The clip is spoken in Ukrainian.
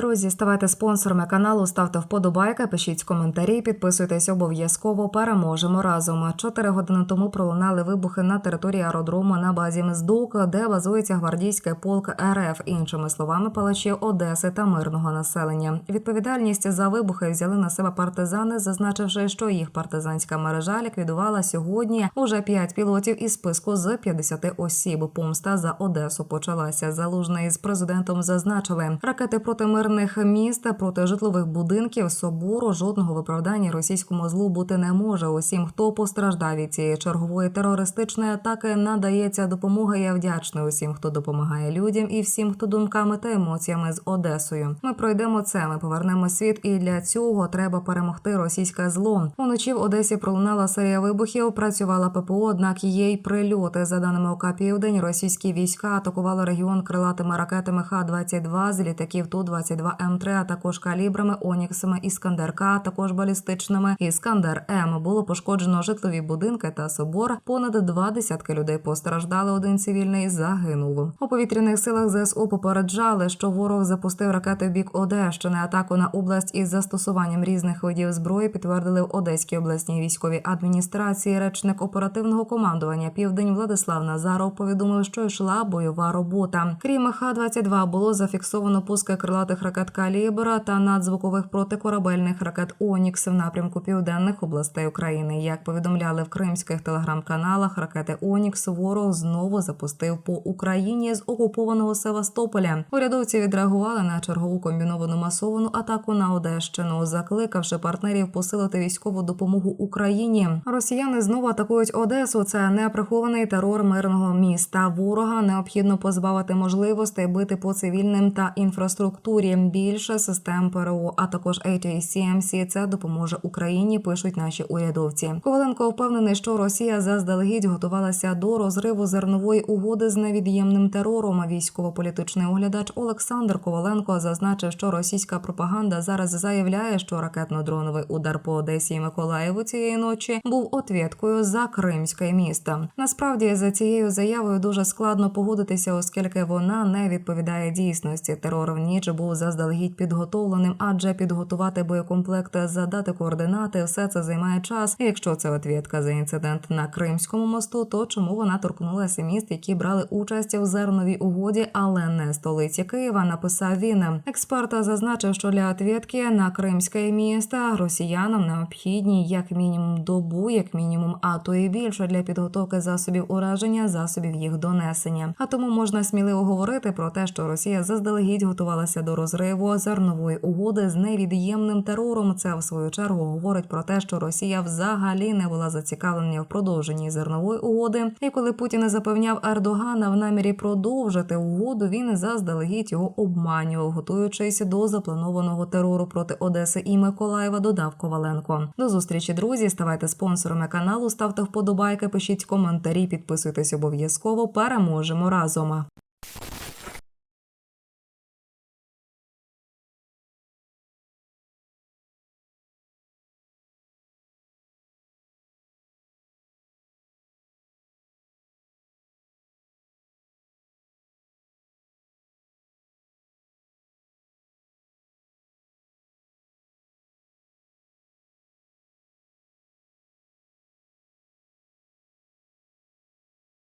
Друзі, ставайте спонсорами каналу, ставте вподобайки, пишіть коментарі, підписуйтесь обов'язково. Переможемо разом. Чотири години тому пролунали вибухи на території аеродрому на базі Мздук, де базується гвардійський полк РФ. Іншими словами, палачі Одеси та мирного населення. Відповідальність за вибухи взяли на себе партизани, зазначивши, що їх партизанська мережа ліквідувала сьогодні уже п'ять пілотів із списку з 50 осіб. Помста за Одесу почалася. Залужний з президентом зазначили ракети проти мирних міст, проти житлових будинків, собору. Жодного виправдання російському злу бути не може. Усім, хто постраждав від цієї чергової терористичної атаки, надається допомога. Я вдячний усім, хто допомагає людям, і всім, хто думками та емоціями з Одесою. Ми пройдемо це. Ми повернемо світ, і для цього треба перемогти російське зло. Уночі в Одесі пролунала серія вибухів. Працювала ППО, однак є й прильоти. За даними ОК «Південь», російські війська атакували регіон крилатими ракетами Х-22 з літаків Ту-22 М3, а також калібрами, Оніксами, Іскандер-К, а також балістичними Іскандер-М. Було пошкоджено житлові будинки та собор. Понад два десятки людей постраждали. Один цивільний загинув. У повітряних силах ЗСУ попереджали, що ворог запустив ракети в бік Одещини. Атаку на область із застосуванням різних видів зброї підтвердили в Одеській обласній військовій адміністрації. Речник оперативного командування Південь Владислав Назаров повідомив, що йшла бойова робота. Крім Х-22 було зафіксовано пуски крилатих ракет калібра та надзвукових протикорабельних ракет Онікс в напрямку південних областей України. Як повідомляли в кримських телеграм-каналах, ракети Онікс ворог знову запустив по Україні з окупованого Севастополя. Урядовці відреагували на чергову комбіновану масовану атаку на Одещину, закликавши партнерів посилити військову допомогу Україні. Росіяни знову атакують Одесу. Це неприхований терор мирного міста. Ворога необхідно позбавити можливостей бити по цивільним та інфраструктурі. Більше систем ПРО, а також ATCMC. Це допоможе Україні. Пишуть наші урядовці. Коваленко впевнений, що Росія заздалегідь готувалася до розриву зернової угоди з невід'ємним терором. Військово-політичний оглядач Олександр Коваленко зазначив, що російська пропаганда зараз заявляє, що ракетно-дроновий удар по Одесі і Миколаєву цієї ночі був отвєткою за кримське місто. Насправді за цією заявою дуже складно погодитися, оскільки вона не відповідає дійсності. Терор в ніч був заздалегідь підготовленим, адже підготувати боєкомплекти, задати координати, все це займає час. І Якщо це отвєтка за інцидент на Кримському мосту, то чому вона торкнулася міст, які брали участь у зерновій угоді, але не столиці Києва? Написав він. Експерт зазначив, що для отвєтки на кримське місто росіянам необхідні як мінімум добу, як мінімум, а то і більше для підготовки засобів ураження, засобів їх донесення. А тому можна сміливо говорити про те, що Росія заздалегідь готувалася до розриву зернової угоди з невід'ємним терором. Це в свою чергу говорить про те, що Росія взагалі не була зацікавлена в продовженні зернової угоди. І коли Путін запевняв Ердогана в намірі продовжити угоду, він заздалегідь його обманював, готуючись до запланованого терору проти Одеси і Миколаєва. Додав Коваленко. До зустрічі, друзі. Ставайте спонсорами каналу, ставте вподобайки, пишіть коментарі, підписуйтесь обов'язково. Переможемо разом.